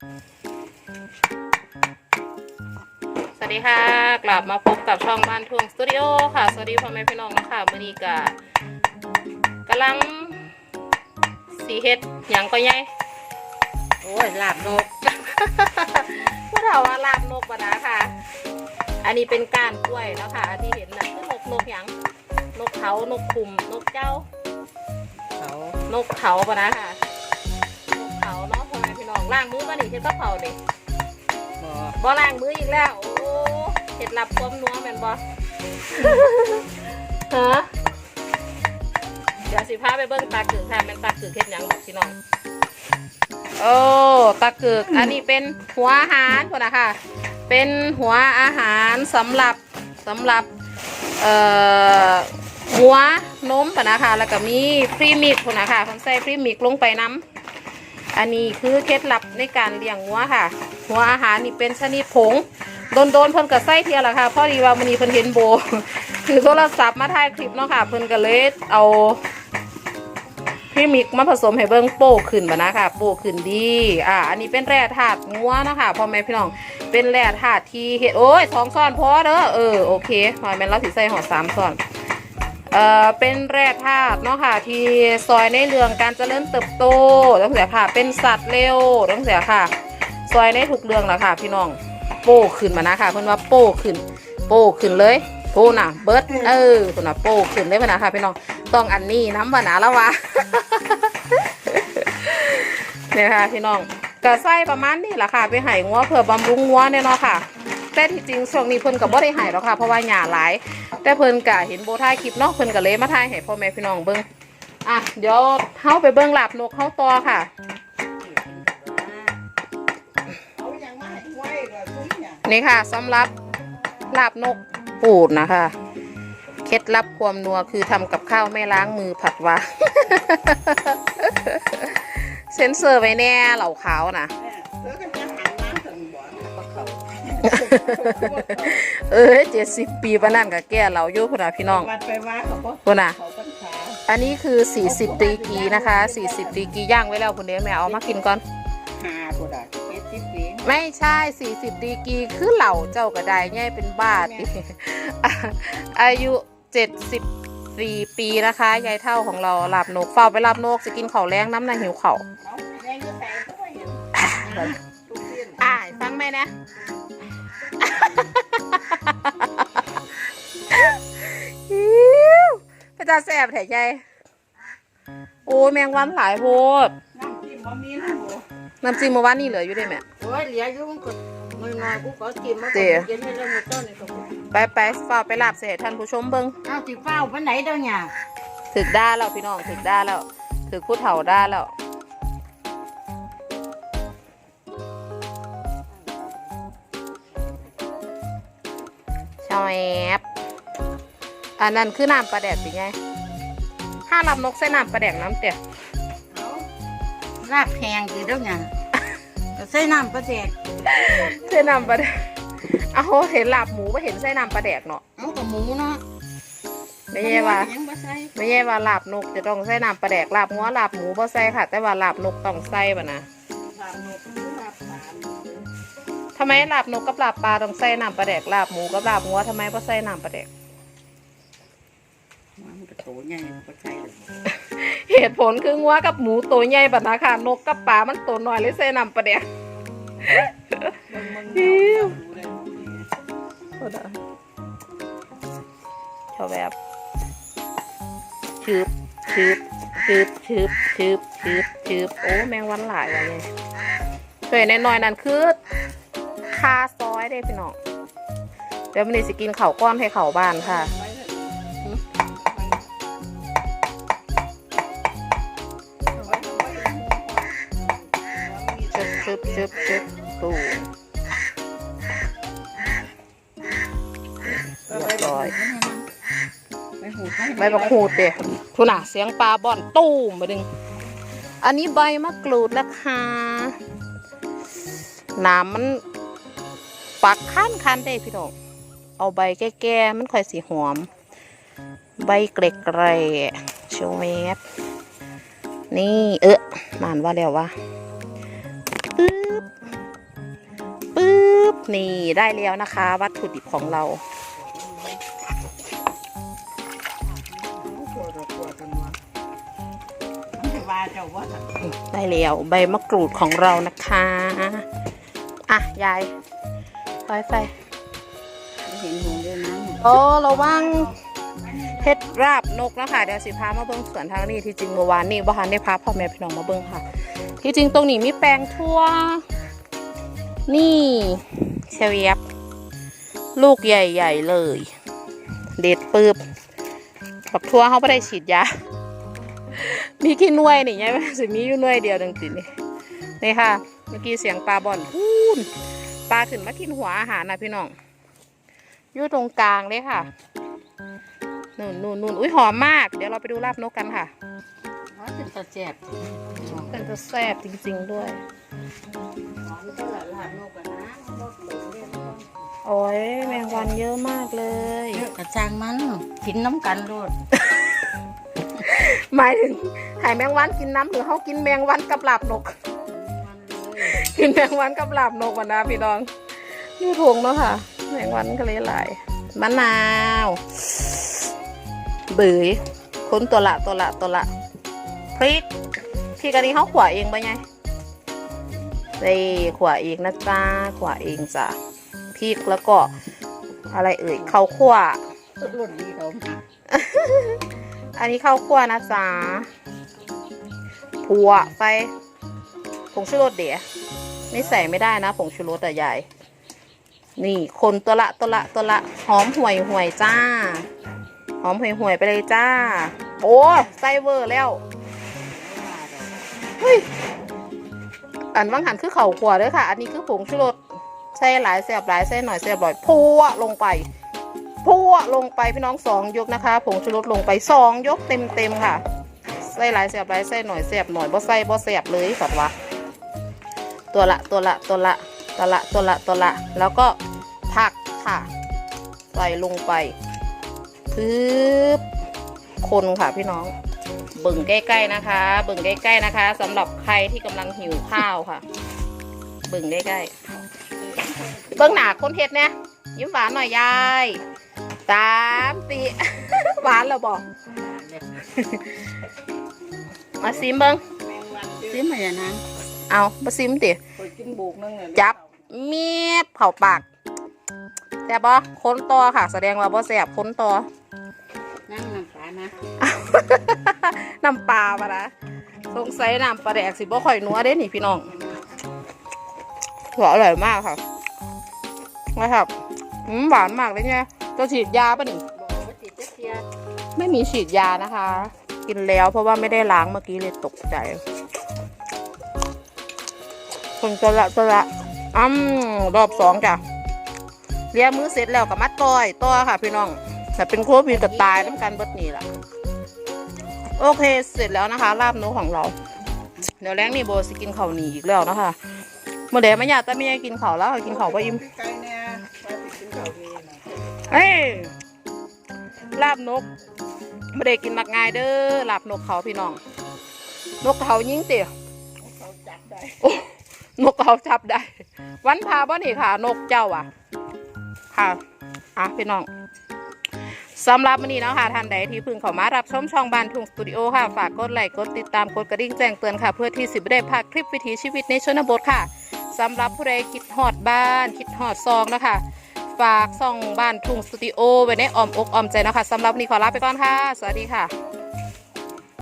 สวัสดีค่ะ กลับมาพบกับช่องบ้านทุ่งสตูดิโอค่ะ สวัสดีพ่อแม่พี่น้องนะคะมื่อนี้กะกำลังสีเฮ็ดหยังก็ยัยโอ้ยลาบนกผู้เฒ่าว่าลาบนกบดาค่ะ อันนี้เป็นก้านกล้วยแล้วค่ะ ที่เห็นน่ะคือนกนกหยังนกเขานกคุมนกเจ้า เขานกเขาปะนะค่ะนกเขาเนา ล้างมือมานี่เฮ็ดกับเขานี่บ่บ่ล้างมืออีกแล้ว โอ้เฮ็ดลับความนัวแม่นบ่ฮะเดี๋ยวสิพาไปเบิ่งตาเกือกค่ะแม่นตาเกือกเฮ็ดหยังบอกพี่น้องโอ้ตาเกือกอันนี้เป็นหัวอาหารพุ่นนะค่ะเป็นหัวอาหารสำหรับสำหรับเอ่อหัวนมปะนะคะแล้วก็มีพรีมิกพุ่นนะคะคนใส่พรีมิกลงไปน้ำ อันนี้คือเคล็ดลับในการเลี้ยงหัวค่ะ หัวอาหารนี่เป็นชนิดผง โดนโดนๆเพิ่นก็ใส่เทียละค่ะพอดีว่ามันนี้เพิ่นเห็นโบ คือโทรศัพท์มาถ่ายคลิปเนาะค่ะ เพิ่นก็เลยเอาพรีมิกมาผสมให้เบิ่งโป้ขึ้นบะนะค่ะ โป้ขึ้นดี อ่า อันนี้เป็นแร่ธาตุงัวเนาะค่ะพ่อแม่พี่น้อง เป็นแร่ธาตุที่เฮ็ดโอ้ยสองซ้อนพอเด้อ เออ โอเคหอยแม่นเราสิใส่หอดสามซ้อน เอ่อเป็นแร่ธาตุเนาะค่ะ ที่ซอยในเรื่องการเจริญเติบโตตั้งแต่ค่ะ เป็นสัตว์เร็วตั้งแต่ค่ะ ซอยในทุกเรื่องแหละค่ะ พี่น้องโป้ขึ้นมานะค่ะ เพิ่อนว่าโป้ขึ้น โป้ขึ้นเลยโป้น่ะเบิร์ดเออเพิ่นว่าโป้ขึ้นเลยพะนะค่ะพี่น้องต้องอันนี้น้ำบานาแล้ววะเนี่ยค่ะพี่น้องก็ใส่ประมาณนี้แหละค่ะ ไปให้งัวเพื่อบำรุงงัวเนี่ยเนาะค่ะ แต่ที่จริงช่วงนี้เพิ่นก็บ่ได้ให้หรอกค่ะเพราะว่าหญ้าหลาย แต่เพิ่นก็เห็นโบถ่ายคลิปเนาะเพิ่นก็เลยมาถ่ายให้พ่อแม่พี่น้องเบิ่งอะเดี๋ยวเฮาไปเบิ่งลาบนกเฮาต่อค่ะ เอาอย่างมาให้ไว้ก็ซุ้มเนี่ยนี่ค่ะสำหรับลาบนกปูดนะคะ เคล็ดลับความนัวคือทำกับข้าวไม่ล้างมือผัดวา เซ็นเซอร์ไว้แน่เหล่าขาวนะเธ เออเจ็ดสิบปีปะนั่นกับแก่เราอยู่พุ่นนะพี่น้องวัดไปว่าเขาบ่พุ่นนะเขาปัญหาอันนี้คือ 40ดีกรีนะคะ 40ดีกรีย่างไว้แล้วคุณเดียวแม่เอามากินก่อน หาบ่ได้เจ็ดสิบปีไม่ใช่ 40ดีกรีคือเหล่าเจ้ากระไดง่ายเป็นบ้าติอายุ74ปีนะคะยายเท่าของเราหลับนกเฝ้าไปหลับนกจะกินข้าวแรงน้ำนาหิวเขาวเอาแดงก็ใส่ก็เห็นทุกเส้นอ่ายฟังไหมนะอิ๊ว พระเจ้าแสบแถใจโอ้ยแมงวันหลายโพดน้ำจิ้มบ่มีนะโหน้ำจิ้มเมื่อวานนี่เหลืออยู่ได้ไหมโอ้ยเหลืออยู่มันก็น้อยๆกูขอจิ้มมาเจ๋เย็นให้เรื่องมันต้นนี่ก็บ่ไปไปเฝ้าไปหลับเสียท่านผู้ชมเบิงเอาสิเฝ้าปานไหนเด้อเนี่ยถึกด้าแล้วพี่น้องถึกด้าแล้วถึกผู้เฒ่าด้าแล้ว ชอยแอบอันนั้นคือน้ำปลาแดกเป็นไงห้าลำนกใส่น้ำปลาแดกน้ำเตี๋ยเอารากแพงสิเด้อเนี่ยก็ใส่น้ำประเดกใส่น้ำปลาแดกเอาเห็นลาบหมูไม่เห็นใส่น้ำปลาแดกเนาะเอากับหมูเนาะไม่ใช่ว่ายังบ่ใส่ไม่ใช่ว่าลาบนกจะต้องใส่น้ำปลาแดกลาบหัวลาบหมูบ่ใส่ค่ะ แต่ว่าลาบนกต้องใส่ป่ะนะลาบนกหรือลาบปลา ทำไมลาบนกกับลาบปลาต้องใส่น้ำปลาแดกลาบหมูกับลาบหัวทำไมบ่ใส่น้ำปลาแดกมันก็โตใหญ่บ่ใส่เลยเหตุผลคืองัวกับหมูตัวใหญ่บัดนะค่ะนกกับปลามันตัวน้อยเลยใส่น้ำปลาแดกอิ๊วชอบแบบชืบชืบชืบชืบชืบชืบชืบโอ้แมงวันหลายว่ะเนี่ยเคยน้อยๆนั่นคือ คาซอยได้พี่น้องเดี๋ยวมันนี้สิกินเข่าก้อนให้เข่าบ้านค่ะชึบชึบชึบชึบตูเรียบร้อยใบบักหูดเด้ทุน่ะเสียงปลาบ่อนตู้มมาดึง อันนี้ใบมะกรูดนะคะน้ำมัน ปักคันคันได้พี่น้องเอาใบแก่ๆมันค่อยสีหอม ใบเกล็ดไกรโชเมสนี่เออนานว่าแล้ววะปึ๊บปุ๊บนี่ได้แล้วนะคะ วัตถุดิบของเราว่าเจ้าว่าได้แล้วใบมะกรูดของเรานะคะ อะ ยาย ไปไปเห็นหูด้วยนะโอ้ระวังเฮ็ดราบนกนะคะเดี๋ยวสิพามาเบิ้งสวนทางนี้ที่จริงเมื่อวานนี่บ้านได้พาพ่อแม่พี่น้องมาเบิ้งค่ะ ที่จริงตรงนี้มีแปลงทั่ว นี่เชวียบ ลูกใหญ่ๆเลย เด็ดปืบกับทั่วเขาไม่ได้ฉีดยา มีกี่หน่วยนี่ไงสิมีอยู่หน่วยเดียวดังติดนี่นี่ค่ะ เมื่อกี้เสียงปลาบอนพูน ปลาขึ้นมากินหัวอาหารนะพี่น้องอยู่ตรงกลางเลยค่ะนู่นนู่นนู่นอุ้ยหอมมาก เดี๋ยวเราไปดูลาบนกกันค่ะว่าจะตะแจบเป็นจะแซ่บจริง ๆด้วยหอมก็ละลานนกกันนะนกหลงเรียกโอ้ยแมงวันเยอะมากเลยเยอะกระจางมันกินน้ำกันโลดหมายถึงใหายแมงวันกินน้ำหรือเขากินแมงวันกับลาบนก กินแมงวันกับหลาบนกวันนะพี่น้องอยู่ทงเนาะค่ะแมงวันก็เลยหลายมะนาว เบยคนตัวละตัวละตัวละพริกพริกอันนี้เขาขวาเองไปไงเด้ขวาเองนะจ้าขวาเองจ้ะพริกแล้วก็อะไรเอ่ยข้าวคั่วรุ่นนี้เขาอันนี้ข้าวคั่วนะจ๊ะผัวใส่ผงชูรสเดี๋ยว ไม่ใส่ไม่ได้นะผงชูรสแต่ใหญ่นี่คนตัวละตัวละตัวละหอมห่วยห่วยจ้า หอมห่วยห่วยไปเลยจ้า โอ้ใส่เวอร์แล้วเฮ้ยอันว่างหันคือเข่าขวาเด้วยค่ะ อันนี้คือผงชูรสใส่หลายเสียบหลายใส่หน่อยเสียบหน่อยพัวลงไปพัวลงไปพี่น้องสองยกนะคะ ผงชูรสลงไปสองยกเต็มเต็มๆค่ะใส่หลายเสียบหลายใส่หน่อยเสียบหน่อยบ่ใส่บ่เสียบเลยสัตว์วะ ตัวละตัวละตัวละตัวละตัวละตัวละแล้วก็ผักค่ะใส่ลงไปพึบคนค่ะพี่น้องเบิ่งใกล้ๆนะคะ เบิ่งใกล้ๆนะคะสำหรับใครที่กำลังหิวข้าวค่ะ เบิ่งใกล้ๆเบิ่งหนาคนเฮ็ดเนี่ยยิ้มหวานหน่อยยายสามสี่หวานแล้วบอกมาซิมเบิ่งแมงวันซิมมาอย่างนั้น เอามาซิมติคอยกินบุกนึงเนี่ยจับเมียบเข่าปากแซ่บบ่ค้นตัวค่ะ แสดงว่าบ่แซ่บค้นตัวนั่งน้ำปลานะน้ำปลาปะนะสงสัยน้ำปลาแดกสิบ่ค่อยนัวเด้นี่พี่น้องหัวอร่อยมากค่ะนะครับอืมหวานมากเลยเนี่ยจะฉีดยาปะนี่บอกว่าติดจะเทียไม่มีฉีดยานะคะ กินแล้วเพราะว่าไม่ได้ล้างเมื่อกี้เลยตกใจ คนตัวละตัวละอ้ำรอบสองจ้ะเลี้ยมือเสร็จแล้วกับมัดต้อยต้อค่ะ พี่น้องแต่เป็นโควิดกับตายน้ำกันเบิดนี่แหละโอเคเสร็จแล้วนะคะลาบนกของเรา เดี๋ยวแรงนี่โบสิกินเข้าหนีอีกแล้วนะคะเมื่อเดมาอยากแต่ไม่อยากกินเข้าแล้วกินข้าก็อิ่มเนี่ยไปกินข้าวดีนะเอ้ลาบนกไม่ได้กินมักง่ายเด้อลาบนกเขาพี่น้อง นกเขายิ่งเตี๋ยเขาจับได้โอ้ นกเขาจับได้ วันพาบ่นี่ค่ะ นกเจ้าอะ ค่ะอะพี่น้องสำหรับวันนี้นะคะท่านใดที่พิ่งเข้ามารับชมช่องบ้านทุ่งสตูดิโอค่ะ ฝากกดไลค์กดติดตามกดกระดิ่งแจ้งเตือนค่ะ เพื่อที่สิบได้พลาดคลิปวิถีชีวิตในชนบทค่ะสำหรับผู้ใดคิดฮอดบ้าน คิดฮอดซองนะคะ ฝากซองบ้านทุ่งสตูดิโอไว้ในอ้อมอกอ้อมใจนะคะสำหรับวันนี้ขอลาไปก่อนค่ะ สวัสดีค่ะ